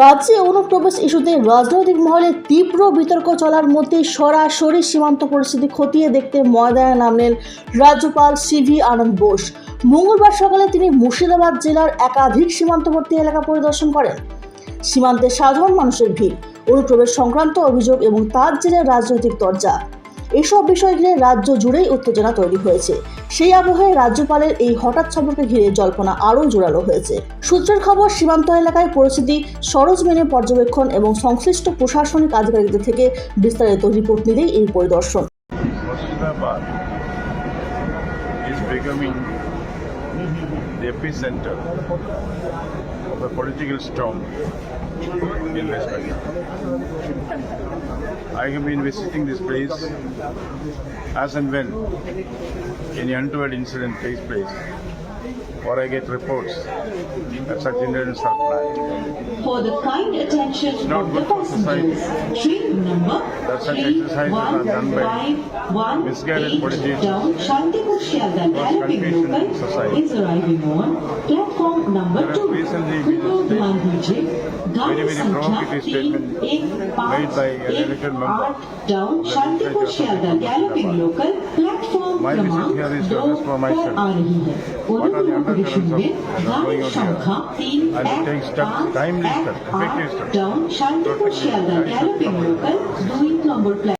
রাজ্যে অনুপ্রবেশ ইস্যুতে রাজনৈতিক মহলে তীব্র বিতর্ক চলার মধ্যে সরাসরি সীমান্ত পরিস্থিতি খতিয়ে দেখতে ময়দানে নামলেন রাজ্যপাল সিভি আনন্দ বোস। মঙ্গলবার সকালে তিনি মুর্শিদাবাদ জেলার একাধিক সীমান্তবর্তী এলাকা পরিদর্শন করেন। সীমান্তে সাধারণ মানুষের ভিড়, অনুপ্রবেশ সংক্রান্ত অভিযোগ এবং তার জেরে রাজনৈতিক দরজা। এসব বিষয় ঘিরে রাজ্য জুড়েই উত্তেজনা তৈরি হয়েছে। সেই আবহে রাজ্যপালের এই হঠাৎ ছবকে ঘিরে জল্পনা আরও জোরালো হয়েছে। সূত্রের খবর, সীমান্ত এলাকায় পরিস্থিতি সরজ মেনে পর্যবেক্ষণ এবং সংশ্লিষ্ট প্রশাসনিক আধিকারিকদের থেকে বিস্তারিত রিপোর্ট নিলেই এই পরিদর্শন। The epicenter of a political storm in West Bengal. I have been visiting this place as and when any untoward incident takes place or I get reports That's a general supply. For the kind attention it's not of the passengers, train number That's such three, exercises one, are done by local is arriving on platform number two. Remote Mandiji, Gandhi Sankhya 3, 8, 5, 8, Galloping Local. My visit here is service for myself. What are the undercurrents of going on here? I will take steps, timely steps, effective steps. Down, Shantikpur, Shialda, galloping local, doing number